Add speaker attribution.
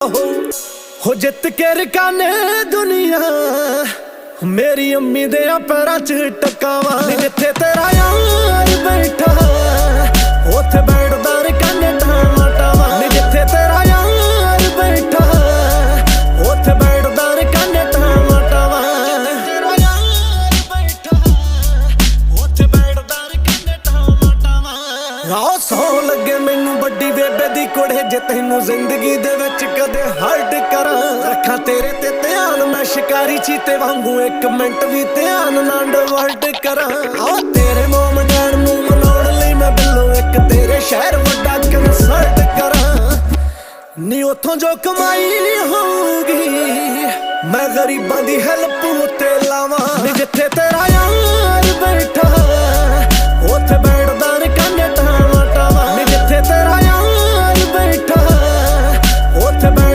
Speaker 1: ਹੋ ਜਿੱਤ ਕੇ ਰਕਾਨੇ ਦੁਨੀਆ ਮੇਰੀ ਅੰਮੀ ਦੇ ਪੈਰਾਂ 'ਚ ਟਕਾਵਾ ਜਿੱਥੇ ਤੇਰਾ ਯਾਰ ਬੈਠਾ ਉੱਥੇ ਬੈਠਦਾ ਰਕਾਨੇ ਟਾਵਾਂ ਜਿੱਥੇ ਤੇਰਾ ਯਾਰ ਬੈਠਾ ਉੱਥੇ ਬੈਠਦਾ ਰਕਾਨੇ ਟਾਵਾਂ ਟਾਵਾਂ ਤੇਰਾ ਯਾਰ ਬੈਠਾ ਉੱਥੇ ਬੈਠਦਾ ਰਕਾਨੇ ਟਾਵਾਂ ਟਾਵਾਂ ਆਓ ਸੌ ਲੱਗੇ ਦੀ ਕੁੜੇ ਜੇ ਤੈਨੂੰ ਜ਼ਿੰਦਗੀ ਦੇ ਵਿੱਚ ਕਦੇ ਹਰਟ ਕਰਾਂ ਰੱਖਾਂ ਤੇਰੇ ਤੇ ਧਿਆਨ, ਮੈਂ ਸ਼ਿਕਾਰੀ ਚੀਤੇ ਵਾਂਗੂ ਇੱਕ ਮਿੰਟ ਵੀ ਧਿਆਨ ਨਾ ਡਿਵਰਟ ਕਰਾਂ। ਆਓ ਤੇਰੇ ਮੋਮ ਜਾਣ ਨੂੰ ਮਨਾਉਣ ਲਈ ਮੈਂ ਬਿੱਲੋ ਇੱਕ ਤੇਰੇ ਸ਼ਹਿਰ ਵੱਡਾ ਕੰਸਰਟ ਕਰਾਂ। ਨੀ ਉਥੋਂ ਜੋ ਕਮਾਈ ਹੋਊਗੀ, ਮੈਂ ਗਰੀਬਾਂ ਦੀ ਹੈਲਪ